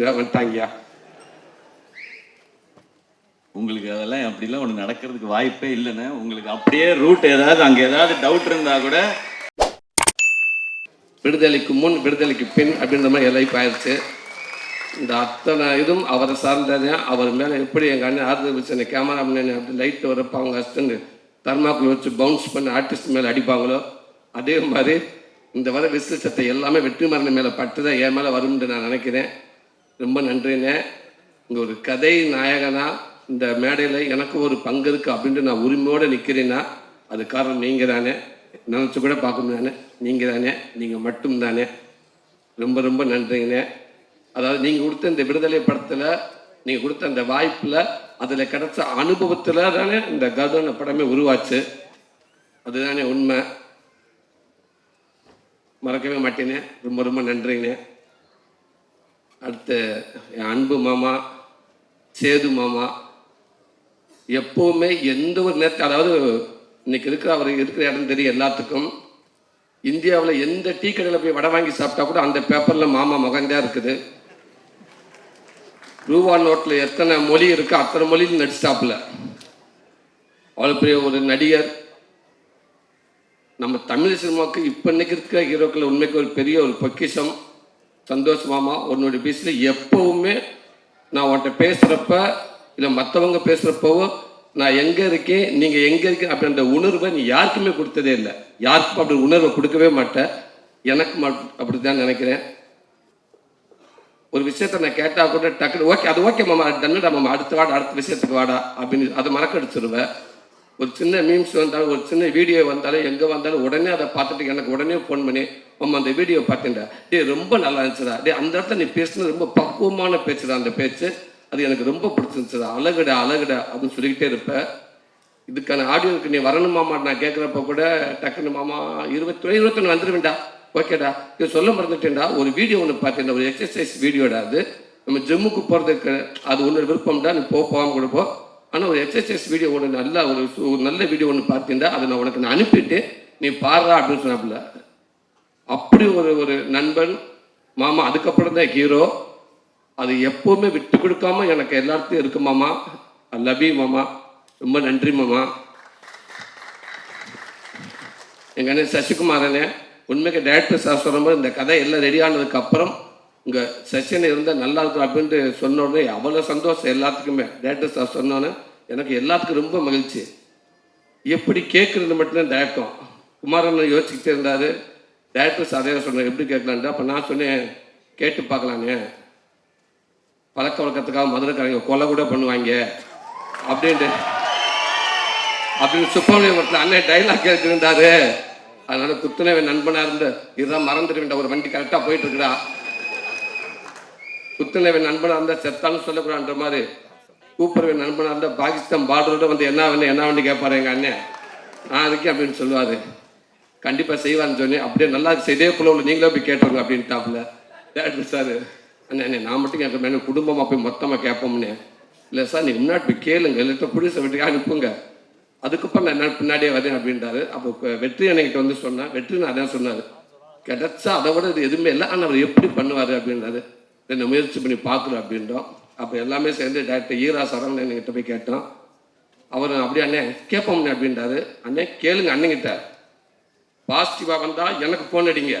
இங்கே வந்துட்டாங்கய்யா. உங்களுக்கு அதெல்லாம் அப்படிலாம் ஒன்று நடக்கிறதுக்கு வாய்ப்பே இல்லைண்ணே. உங்களுக்கு அப்படியே ரூட் ஏதாவது அங்கே ஏதாவது டவுட் இருந்தா கூட விடுதலைக்கு முன் விடுதலைக்கு பின் அப்படின்ற மாதிரி லைஃப் ஆயிடுச்சு. இந்த அத்தனை இதுவும் அவரை சார்ந்தது. அவர் மேலே எப்படி எங்கள் அண்ணன் ஆறுதல் வச்சு அந்த கேமராமேன் அப்படி லைட் வரப்போ அவங்க ஹஸ்பண்ட் தர்மாக்குள்ள வச்சு பவுன்ஸ் பண்ணி ஆர்டிஸ்ட் மேலே அடிப்பாங்களோ அதே மாதிரி இந்த வர விசில் சட்டை எல்லாமே வெற்றி மரணம் மேலே பட்டு தான் என் மேலே வரும்னு நான் நினைக்கிறேன். ரொம்ப நன்றிண்ணே இங்கே ஒரு கதை நாயகனா இந்த மேடையில் எனக்கு ஒரு பங்கு இருக்குது அப்படின்ட்டு நான் உரிமையோடு நிற்கிறேன்னா அது காரணம் நீங்கள் தானே. நினச்சி கூட பார்க்கணும் தானே. நீங்கள் தானே. நீங்கள் மட்டும் தானே. ரொம்ப ரொம்ப நன்றிங்கண்ணே அதாவது நீங்கள் கொடுத்த இந்த விடுதலை படத்தில் நீங்கள் கொடுத்த அந்த வாய்ப்பில் அதில் கிடைச்ச அனுபவத்தில் தானே இந்த கருடன படமே உருவாச்சு. அதுதானே உண்மை. மறக்கவே மாட்டேனே. ரொம்ப ரொம்ப நன்றிங்கண்ணே அடுத்து அன்பு மாமா சேது மாமா எப்போவுமே எந்த ஒரு நேரத்தில் அதாவது இன்னைக்கு இருக்கிற அவர் இருக்கிற இடம் தெரியும் எல்லாத்துக்கும். இந்தியாவில் எந்த டீ கடையில் போய் வடை வாங்கி சாப்பிட்டா கூட அந்த பேப்பரில் மாமா முகந்தே இருக்குது. ரூபா நோட்டில் எத்தனை மொழி இருக்கோ அத்தனை மொழியில் நடிச்சிட்டாப்புல அவ்வளோ பெரிய ஒரு நடிகர். நம்ம தமிழ் சினிமாவுக்கு இப்போ இன்னைக்கு இருக்கிற ஹீரோக்கள் உண்மைக்கு ஒரு பெரிய ஒரு பொக்கிஷம். சந்தோஷ் மாமா உன்னுடைய பீஸில் எப்போவுமே நான் உன்கிட்ட பேசுகிறப்ப இல்லை மற்றவங்க பேசுகிறப்பவோ நான் எங்கே இருக்கேன் நீங்கள் எங்கே இருக்கீங்க அப்படின்ற உணர்வை நீ யாருக்குமே கொடுத்ததே இல்லை. யாருக்கும் அப்படி உணர்வை கொடுக்கவே மாட்டேன். எனக்கு அப்படி தான் நினைக்கிறேன். ஒரு விஷயத்த நான் கேட்டால் கூட டக்குனு ஓகே அது ஓகே மாமா தன்னுடா மாமா அடுத்த வாடா அடுத்த விஷயத்துக்கு வாடா அப்படின்னு அதை மறக்கடிச்சிருவேன் ஒரு சின்ன மீம்ஸ் வந்தாலும் ஒரு சின்ன வீடியோ வந்தாலும் எங்கே வந்தாலும் உடனே அதை பார்த்துட்டு எனக்கு உடனே ஃபோன் பண்ணி மாமா அந்த வீடியோ பார்த்தேன்டா டேய் ரொம்ப நல்லா இருந்துச்சுடா. டே அந்த இடத்துல நீ பேசுனது ரொம்ப பக்குவமான பேச்சுடா அந்த பேச்சு. அது எனக்கு ரொம்ப பிடிச்சிருந்துச்சுடா. அழகுடா அழகுடா அப்படின்னு சொல்லிக்கிட்டே இருப்பேன் இதுக்கான ஆடியோவுக்கு நீ வரணும் மாமா நான் கேட்குறப்ப கூட டக்குன்னு மாமா இருபத்தி இருபத்தொன்று வந்துடுவேன்டா ஓகேடா. இது சொல்ல மறந்துட்டேன்டா. ஒரு வீடியோ ஒன்று பார்த்தேன்டா. ஒரு எக்ஸசைஸ் வீடியோடா அது. நம்ம ஜிம்முக்கு போகிறதுக்கு அது ஒன்று விருப்பம்டா. நீ போ போகாம கூட ஆனால் ஒரு எக்ஸசைஸ் வீடியோ ஒன்று நல்லா ஒரு ஒரு நல்ல வீடியோ ஒன்று பார்த்தீங்கன்னா அதை நான் உனக்கு நான் அனுப்பிட்டு நீ பாடுறா அப்படின்னு சொன்னாப்புல. அப்படி ஒரு ஒரு நண்பன் மாமா அதுக்கப்புறம் தான் ஹீரோ அது எப்போவுமே விட்டு கொடுக்காம எனக்கு எல்லாத்தையும் இருக்கு மாமா. ஐ லவ் யூ மாமா. ரொம்ப நன்றி மாமா. எங்கள் அண்ணன் சசிகுமாரனே உண்மைக்கு டேரக்டர் சார் சொல்லும்போது இந்த கதை எல்லாம் ரெடி ஆனதுக்கு அப்புறம் இங்கே செஷன் இருந்தால் நல்லா இருக்கும் அப்படின்ட்டு சொன்ன உடனே அவ்வளோ சந்தோஷம் எல்லாத்துக்குமே. டேரக்டர் சார் சொன்னோன்னே எனக்கு எல்லாத்துக்கும் ரொம்ப மகிழ்ச்சி. எப்படி கேட்குறது மட்டும்தான் தயக்கம் குமாரன் யோசிச்சுக்கிட்டே இருந்தார். டேரக்டர் சார் அதே சொன்னார் எப்படி கேட்கலான்ட்டு அப்போ நான் சொன்னேன் கேட்டு பார்க்கலானே பழக்க வழக்கத்துக்காக மதுரைக்காரங்க கொலை கூட பண்ணுவாங்க. அப்படின்ட்டு. அப்படின்னு சுப்பிரமணியபுரத்தில் அண்ணன் டைலாக் கேட்டுருந்தாரு. அதனால குத்துனவன் நண்பனாக இருந்து இதுதான் மறந்துடுவேன் ஒரு வண்டி கரெக்டாக போயிட்டு இருக்கிறா குத்துனவன் நண்பனாக இருந்தால் செத்தாலும் சொல்லக்கூடாதுன்ற மாதிரி. கூப்பிடுவேன் நண்பனாக இருந்தால் பாகிஸ்தான் பார்டரோட வந்து என்ன வேணும் என்ன வேண்டி கேட்பாரு எங்கள் அண்ணன் நான் இருக்கேன் அப்படின்னு சொல்லுவார். கண்டிப்பாக செய்வான்னு சொன்னேன். அப்படியே நல்லா இதே குழுவில் நீங்களே போய் கேட்டுருங்க அப்படின்ட்டாப்புல. டேரக்டர் சார் அண்ணே அண்ணே நான் மட்டும் கேட்குறேன் குடும்பமாக போய் மொத்தமாக கேட்போம்னே இல்லை சார் நீ முன்னாடி போய் கேளுங்க. இல்லை புடிச வீட்டுக்கு அனுப்புங்க. அதுக்கப்புறம் நான் என்ன பின்னாடியே வரேன் அப்படின்றாரு அப்போ வெற்றி என்கிட்ட வந்து சொன்னேன் வெற்றி நான் அதான் சொன்னார். கிடச்சா அதை விட இது எதுவுமே இல்லை. ஆனால் அவர் எப்படி பண்ணுவார்? அப்படின்றாரு. என்ன முயற்சி பண்ணி பார்க்குறோம் அப்படின்றோம். அப்போ எல்லாமே சேர்ந்து டேரக்டர் ஈரா சரவணன் என்கிட்ட போய் கேட்டோம். அவர் அப்படியே அண்ணே கேட்போம்ண்ணே அப்படின்றாரு. அண்ணே கேளுங்க அண்ணங்கிட்ட பாசிட்டிவாக வந்தால் எனக்கு ஃபோன் அடிங்க.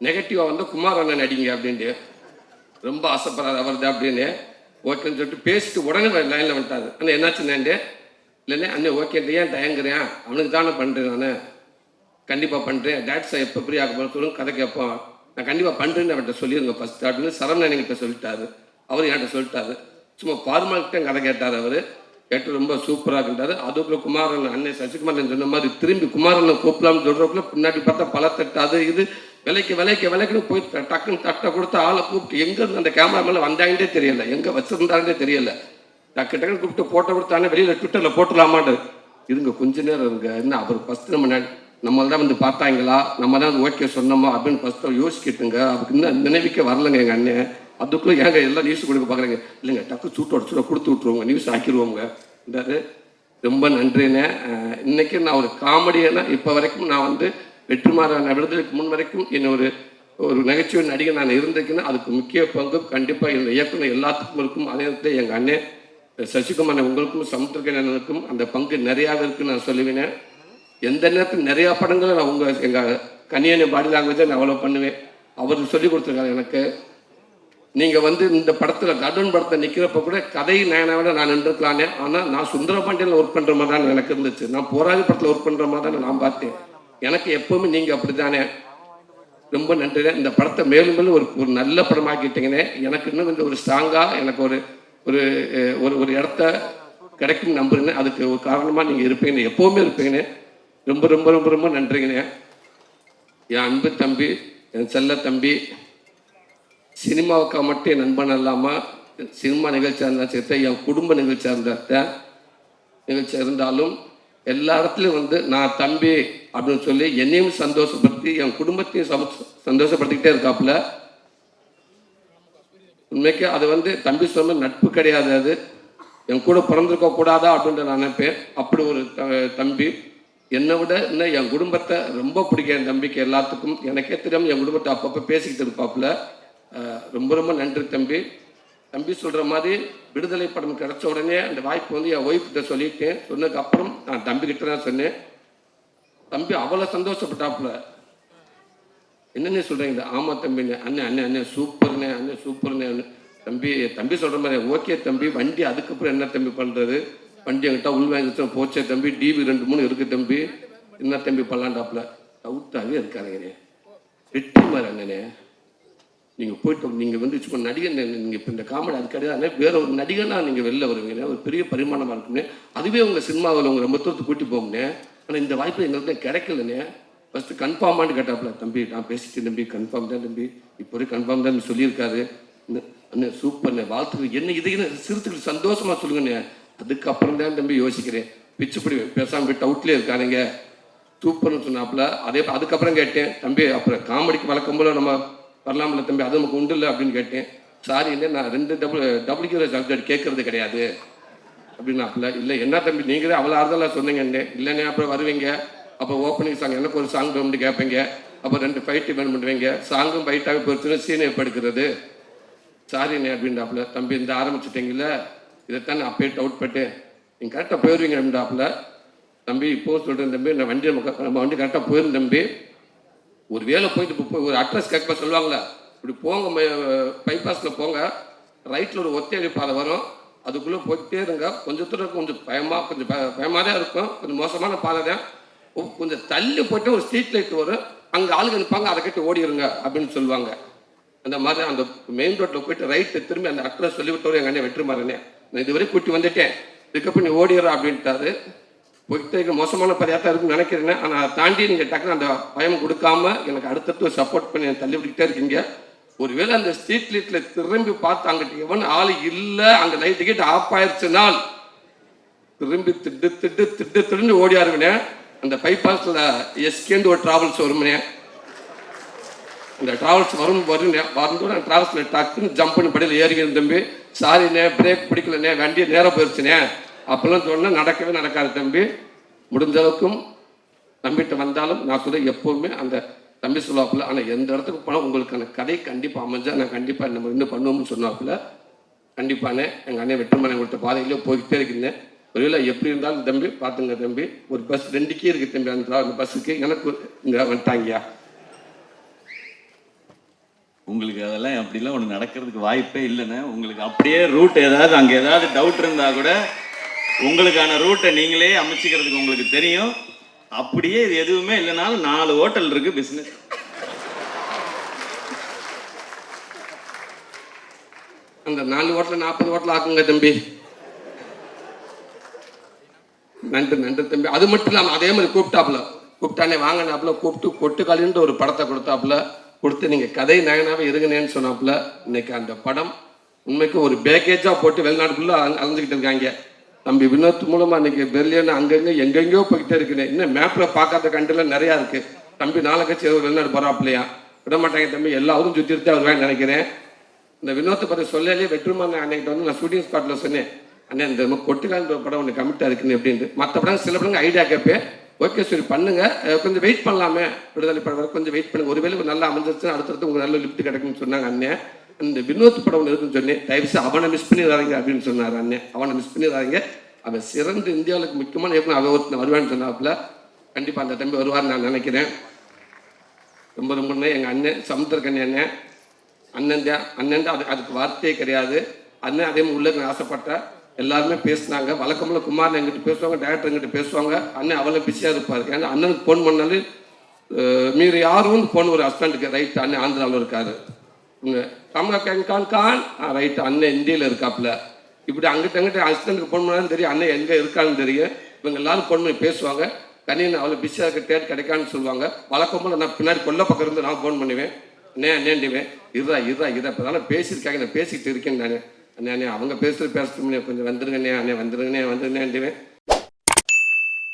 நெகட்டிவாக வந்தால் குமார் அண்ணன் அடிங்க அப்படின்ட்டு. ரொம்ப ஆசைப்படாத அவர் தான் அப்படின்னு ஓகேன்னு சொல்லிட்டு பேசிட்டு உடனே லைனில் வந்துட்டாரு. அண்ணா என்னாச்சுண்ணே இல்லைண்ணே அண்ணன் ஓகே ஏன் தயங்குறேன்? அவனுக்கு தானே பண்ணுறேன் நான். கண்டிப்பாக பண்ணுறேன் டேட் சார் எப்போ ஃப்ரீ ஆக போகிறேன் சொல்லுங்க கதை கேட்போம். நான் கண்டிப்பாக பண்ணுறேன்னு அவர்கிட்ட சொல்லிடுங்க ஃபஸ்ட் அப்படின்னு சரவணன் என்கிட்ட சொல்லிட்டாரு. அவர் என்கிட்ட சொல்லிட்டாரு. சும்மா ஃபார்மாலிட்ட கதை கேட்டார் அவர். கேட்டு ரொம்ப சூப்பராக இருந்தார். அதுக்குள்ள குமாரன் அண்ணன் சசிகுமாரன் சொன்ன மாதிரி திரும்பி குமாரனை கூப்பிடலாம்னு சொல்கிறக்குள்ள பின்னாடி பார்த்தா பல தட்டு அது இது விலைக்கு விலைக்கு விலைக்குன்னு போய் டக்குன்னு தட்டை கொடுத்து ஆளை கூப்பிட்டு எங்கேருந்து அந்த கேமரா மேலே வந்தாங்கன்னே தெரியல. எங்கே வச்சுருந்தாங்கன்னே தெரியல. டக்கு டக்குன்னு கூப்பிட்டு போட்டோ கொடுத்தானே வெளியில் ட்விட்டரில் போட்டுடலாமான்னு. இருங்க கொஞ்ச நேரம் இருங்க. என்ன அவர் ஃபஸ்ட்டு நம்ம ந- நம்மள தான் வந்து பார்த்தாங்களா? நம்ம தான் ஓகே சொன்னோமா? அப்படின்னு ஃபஸ்ட்டு யோசிக்கிட்டுங்க. அவருக்கு இன்னும் நினைவிக்க வரலங்க எங்கள் அண்ணன். அதுக்குள்ளே ஏங்க எல்லாம் நியூஸ் கொடுக்க பார்க்குறேங்க? இல்லைங்க டக்கு சூட்டோட சூட கொடுத்து விட்ருவோங்க நியூஸ் ஆக்கிடுவோங்க என்றாரு ரொம்ப நன்றிண்ணே. இன்றைக்கி நான் ஒரு காமெடியனா இப்போ வரைக்கும் நான் வந்து வெற்றிமாறன் விடுதலுக்கு முன் வரைக்கும் என்ன ஒரு ஒரு நகைச்சுவை நடிகர் நான் இருந்திருக்கேன்னா அதுக்கு முக்கிய பங்கு கண்டிப்பாக இந்த இயக்குனர் எல்லாத்துக்கும் இருக்கும். அதே நேரத்தில் எங்கள் அண்ணன் சசிகுமார் உங்களுக்கும் சமுத்திரகனுக்கும் அந்த பங்கு நிறையாவே இருக்குன்னு நான் சொல்லுவேன். எந்த நேரத்தில் நிறையா படங்களை நான் உங்கள் எங்கள் கன்னியனை பாடி லாங்குவேஜை நான் அவ்வளோ பண்ணுவேன். அவர் சொல்லி கொடுத்துருக்காரு எனக்கு. நீங்கள் வந்து இந்த படத்தில் கடன் படத்தை நிற்கிறப்ப கூட கதை நயனாவிட நான் நின்றுக்கலானே ஆனால் நான் சுந்தரபாண்டியில் ஒர்க் பண்ணுற மாதிரி தான் எனக்கு இருந்துச்சு. நான் போராளி படத்தில் ஒர்க் பண்ணுற மாதிரி தான் நான் பார்த்தேன். எனக்கு எப்பவுமே நீங்கள் அப்படி தானே ரொம்ப நன்றி இந்த படத்தை மேலும் மேலும் ஒரு ஒரு நல்ல படமாக்கிட்டீங்கன்னே எனக்கு இன்னும் கொஞ்சம் ஒரு ஸ்ட்ராங்காக எனக்கு ஒரு ஒரு ஒரு ஒரு இடத்த கிடைக்கும் நம்புறேன்னு அதுக்கு ஒரு காரணமாக நீங்கள் இருப்பீங்கன்னு எப்போவுமே இருப்பீங்கண்ணே ரொம்ப ரொம்ப ரொம்ப ரொம்ப நன்றிங்கண்ணே என் அன்பு தம்பி என் செல்ல தம்பி சினிமாவுக்காக மட்டும் என் நண்பன் இல்லாமல் சினிமா நிகழ்ச்சியாக இருந்தால் சரி என் குடும்ப நிகழ்ச்சியாக இருந்தால் நிகழ்ச்சி இருந்தாலும் எல்லா இடத்துலையும் வந்து நான் தம்பி அப்படின்னு சொல்லி என்னையும் சந்தோஷப்படுத்தி என் குடும்பத்தையும் சம சந்தோஷப்படுத்திக்கிட்டே இருக்காப்புல. உண்மைக்கு அது வந்து தம்பி சொன்ன நட்பு கிடையாது அது. என் கூட பிறந்திருக்க கூடாதா அப்படின்ட்டு நான் நினைப்பேன். அப்படி ஒரு த- தம்பி. என்னை விட இன்னும் என் குடும்பத்தை ரொம்ப பிடிக்கும். என் தம்பிக்கு எல்லாத்துக்கும் எனக்கே தெரியாமல் என் குடும்பத்தை அப்பப்போ பேசிக்கிட்டு இருப்பாப்புல. ரொம்ப ரொம்ப நன்றி தம்பி. தம்பி சொல்கிற மாதிரி விடுதலை படம் கிடைச்ச உடனே அந்த வாய்ப்பு வந்து என் ஒய்ஃப்கிட்ட சொல்லிட்டேன். சொன்னதுக்கு அப்புறம் நான் தம்பிக்கிட்ட தான் சொன்னேன். தம்பி அவ்வளோ சந்தோஷப்பட்டாப்புல. என்னென்ன சொல்கிறீங்க ஆமாம் தம்பிண்ணே அண்ணன் அண்ணன் அண்ணன் சூப்பர்ண்ணே அண்ணன் சூப்பர்ண்ணே அண்ணன் தம்பி தம்பி சொல்கிற மாதிரி ஓகே தம்பி வண்டி அதுக்கப்புறம் என்ன தம்பி பண்ணுறது வண்டி என்கிட்ட உள் வாங்கிட்டு போச்சே தம்பி டிவி ரெண்டு மூணு இருக்கு தம்பி. என்ன தம்பி பண்ணலாண்டாப்புல டவுட்டாகவே இருக்காதுங்கண்ணே வெற்றி மாதிரி அண்ணனே. நீங்கள் போயிட்டு நீங்கள் வந்து இப்போ நடிகன் நீங்கள் இப்போ இந்த காமெடி அது கிடையாது வேற ஒரு நடிகனாக நீங்கள் வெளில வருவீங்க ஒரு பெரிய பரிமாணமாக இருக்குமே அதுவே உங்கள் சினிமாவில் உங்கள் ரொம்ப தூரத்து கூட்டி போகும்னே. ஆனால் இந்த வாய்ப்பு எங்களுக்கு கிடைக்கலனே ஃபஸ்ட்டு கன்ஃபார்மானு கேட்டாப்புல தம்பி நான் பேசிட்டேன் தம்பி கன்ஃபார்ம் தான் தம்பி. இப்போ வரைக்கும் கன்ஃபார்ம் தான் சொல்லியிருக்காரு. அண்ணே சூப்பர்ண்ணே வாழ்த்துக்கள். என்ன இதை சிறுத்துக்கு சந்தோஷமாக சொல்லுங்கண்ணே. அதுக்கப்புறம் தான் தம்பி யோசிக்கிறேன். பிச்சுப்படி பேசாமல் போய் டவுட்லேயே இருக்காருங்க சூப்பர்னு சொன்னாப்புல. அதே அதுக்கப்புறம் கேட்டேன் தம்பி அப்புறம் காமெடிக்கு வழக்கம் போல நம்ம வரலாம்ல தம்பி அது நமக்கு உண்டு இல்லை அப்படின்னு கேட்டேன். சாரி இல்லை நான் ரெண்டு டபுள் டபுள்யூ சப்ஜெக்ட் கேட்கறது கிடையாது. அப்படின்னு அப்படின்னாப்புல இல்லை என்ன தம்பி நீங்களே அவ்வளோ ஆறுதலாக சொன்னீங்கன்னு. இல்லைண்ணே அப்புறம் வருவீங்க. அப்போ ஓப்பனிங் சாங் எனக்கு ஒரு சாங் வேணும்னு கேட்பீங்க அப்போ ரெண்டு ஃபைட்டு வேணும் பண்ணுவீங்க. சாங்கும் ஃபைட்டாக பொறுத்துன்னு சீனை ஏற்படுக்கிறது சாரிண்ணே அப்படின்றாப்புல தம்பி இந்த ஆரம்பிச்சிட்டிங்கள இதைத்தான் நான் அப்பயே டவுட் பட்டேன். நீங்கள் கரெக்டாக போயிடுவீங்க அப்படின்றாப்புல தம்பி இப்போ சொல்கிறேன் தம்பி நான் வண்டி நம்ம நம்ம வண்டி கரெக்டாக போயிருந்தேன் தம்பி. ஒரு வேலை போயிட்டு இப்போ போய் ஒரு அட்ரஸ் கேட்க சொல்லுவாங்களே இப்படி போங்க பைபாஸில் போங்க ரைட்டில் ஒரு ஒத்தையடி பாதை வரும். அதுக்குள்ளே போயிட்டே இருங்க. கொஞ்சம் தூரம் கொஞ்சம் பயமாக கொஞ்சம் பயமாக தான் இருக்கும். கொஞ்சம் மோசமான பாதை தான். கொஞ்சம் தள்ளி போயிட்டு ஒரு ஸ்ட்ரீட் லைட் வரும். அங்கே ஆளுங்க நிற்பாங்க அதை கட்டி ஓடிடுங்க அப்படின்னு சொல்லுவாங்க. அந்த மாதிரி அந்த மெயின் ரோட்டில் போயிட்டு ரைட்டு திரும்பி அந்த அட்ரஸ் சொல்லி விட்டவர் எங்கள் அண்ணன் வெற்றிமாறனே. நான் இதுவரை கூட்டி வந்துட்டேன். இதுக்கப்புறம் நீ ஓடிடுற அப்படின்ட்டாரு. உங்ககிட்ட மோசமான பரியாத்தான் இருக்குன்னு நினைக்கிறேன். ஆனால் அதை தாண்டி நீங்கள் டக்குனு அந்த பயம் கொடுக்காம எனக்கு அடுத்தடுத்து சப்போர்ட் பண்ணி தள்ளி விட்டுக்கிட்டே இருக்கீங்க. ஒருவேளை அந்த ஸ்ட்ரீட் லைட்டில் திரும்பி பார்த்து அங்கிட்ட எவன் ஆள் இல்லை அங்கே லைட் கிட்ட ஆஃப் ஆயிடுச்சுனால் திரும்பி திட்டு திட்டு திட்டு திரும்பி ஓடியாருங்கண்ணே அந்த பைபாஸில் எஸ்கேந்து ஒரு டிராவல்ஸ் வருமனே. இந்த டிராவல்ஸ் வரும் வரும் வரும்போது டிராவல்ஸில் டக்குன்னு ஜம்ப் பண்ணி படியில் ஏறிக்கிறேன் தம்பி. சாரிண்ணே பிரேக் பிடிக்கலண்ணே வண்டியை நேரம் போயிடுச்சுண்ணே அப்பெல்லாம் சொன்னால் நடக்கவே நடக்காது தம்பி. முடிஞ்சளவுக்கும் நம்பிட்டு வந்தாலும் நான் சொல்ல எப்போவுமே அந்த தம்பி சொல்லுவாப்புல ஆனால் எந்த இடத்துக்கு போனால் உங்களுக்கான கதை கண்டிப்பாக அமைஞ்சா நான் கண்டிப்பாக நம்ம இன்னும் பண்ணுவோம்னு சொன்னாப்புல கண்டிப்பானே எங்கள் அண்ணன் வெற்றிமனை கொடுத்த பாதையிலே போய்கிட்டே இருக்கின்றேன் ஒருவேளை எப்படி இருந்தாலும் தம்பி பார்த்துங்க தம்பி ஒரு பஸ் ரெண்டுக்கே இருக்கு தம்பி அந்த அந்த பஸ்ஸுக்கு எனக்கு இங்கே வந்துட்டாங்கயா உங்களுக்கு அதெல்லாம் அப்படிலாம் ஒன்று நடக்கிறதுக்கு வாய்ப்பே இல்லைண்ணே. உங்களுக்கு அப்படியே ரூட் ஏதாவது அங்கே ஏதாவது டவுட் இருந்தால் கூட உங்களுக்கான ரூட்டை நீங்களே அமைச்சிக்கிறதுக்கு உங்களுக்கு தெரியும். அப்படியே இது எதுவுமே இல்லைனாலும் நாலு ஹோட்டல் இருக்கு பிஸ்னஸ் அந்த நாலு ஹோட்டல் நாற்பது ஹோட்டல் ஆக்குங்க தம்பி. நன்றி நன்றி தம்பி. அது மட்டும் இல்லாமல் அதே மாதிரி கூப்பிட்டாப்புல. கூப்பிட்டானே வாங்கினாப்புல கூப்பிட்டு கொட்டுக்காலின்ற ஒரு படத்தை கொடுத்தாப்புல. கொடுத்து நீங்கள் கதை நயனாவே இருங்கனேன்னு சொன்னாப்புல. இன்னைக்கு அந்த படம் உண்மைக்கு ஒரு பேக்கேஜாக போட்டு வெளிநாட்டுக்குள்ளே அலைஞ்சிக்கிட்டு இருக்காங்க. தம்பி வினோத் மூலமாக இன்னைக்கு பெர்லியன் அங்கங்கே எங்கெங்கேயோ போய்கிட்டே இருக்குன்னு இன்னும் மேப்பில் பார்க்காத கண்ட்ரிலாம் நிறையா இருக்கு. தம்பி நாளை கட்சி ஏதோ வெளிநாடு போகிறாப்புலையா விட மாட்டாங்க தம்பி எல்லாரும் சுற்றி தான் வருவாங்க நினைக்கிறேன். இந்த வினோத்தை பற்றி சொல்லலே வெற்றிமான அன்னைக்கிட்ட வந்து நான் ஷூட்டிங் ஸ்பாட்டில் சொன்னேன். அண்ணே இந்த மாதிரி படம் ஒன்று கமிட்டாக இருக்குன்னு அப்படின்ட்டு. மற்ற படம் சில படங்க ஐடியா கேட்பேன். ஓகே சரி பண்ணுங்க. கொஞ்சம் வெயிட் பண்ணலாமே. விடுதலை படம் கொஞ்சம் வெயிட் பண்ணுங்க. ஒருவேளை நல்லா அமைஞ்சிருச்சு அடுத்தடுத்து உங்களுக்கு நல்ல லிஃப்ட் கிடைக்கும்னு சொன்னாங்க அண்ணன் இந்த வினோத் படம் இருக்குன்னு சொன்னேன். தயவுசு அவனை மிஸ் பண்ணிடுறாங்க அப்படின்னு சொன்னார் அண்ணன். அவனை மிஸ் பண்ணிடுறாங்க அவன் சிறந்த இந்தியாவுக்கு முக்கியமான இயக்குனர் அவன் ஒருத்தன் வருவான்னு சொன்னாப்புல. கண்டிப்பாக அந்த தம்பி வருவார்னு நான் நினைக்கிறேன். ரொம்ப ரொம்ப எங்கள் அண்ணன் சமுத்திரக்கண்ணி அண்ணன். அண்ணன் தான் அண்ணன் தான். அது அதுக்கு வார்த்தையே கிடையாது. அண்ணன் அதே மாதிரி உள்ள ஆசைப்பட்டேன் எல்லாருமே பேசினாங்க. வழக்கம்போல குமார் எங்கிட்ட பேசுவாங்க டேரக்டர் எங்கிட்ட பேசுவாங்க. அண்ணன் அவ்வளோ பிஸியாக இருப்பார். ஏன்னா அண்ணனுக்கு ஃபோன் பண்ணாலும் மீறு மீறி யாரும் ஃபோன் ஒரு ஹஸ்பண்டுக்கு ரைட் அண்ணன் ஆந்திராவில் இருக்காரு. இவங்க கமலா கான் கான் கான் ரைட் அண்ணன் இந்தியில் இருக்காப்புல. இப்படி அங்கிட்ட அங்கிட்ட அசிஸ்டண்ட்டுக்கு ஃபோன் பண்ணாலும் தெரியும். அண்ணன் எங்கே இருக்கான்னு தெரியும். இவங்க எல்லாரும் ஃபோன் பண்ணி பேசுவாங்க. கண்ணியன் அவ்வளோ பிஸியாக இருக்க டேட் கிடைக்கான்னு சொல்லுவாங்க. வழக்கம் நான் பின்னாடி கொல்ல பக்கம் இருந்து நான் ஃபோன் பண்ணுவேன். அண்ணே அண்ணேண்டுவேன் இருடா இருடா இதை இப்போ தானே பேசியிருக்காங்க. நான் பேசிக்கிட்டு இருக்கேன் நான். அண்ணே அண்ணே அவங்க பேசுகிற பேசுறது கொஞ்சம் வந்துருங்கண்ணே அண்ணே. வந்துருங்கண்ணே வந்துருங்கண்ணேண்டுவேன்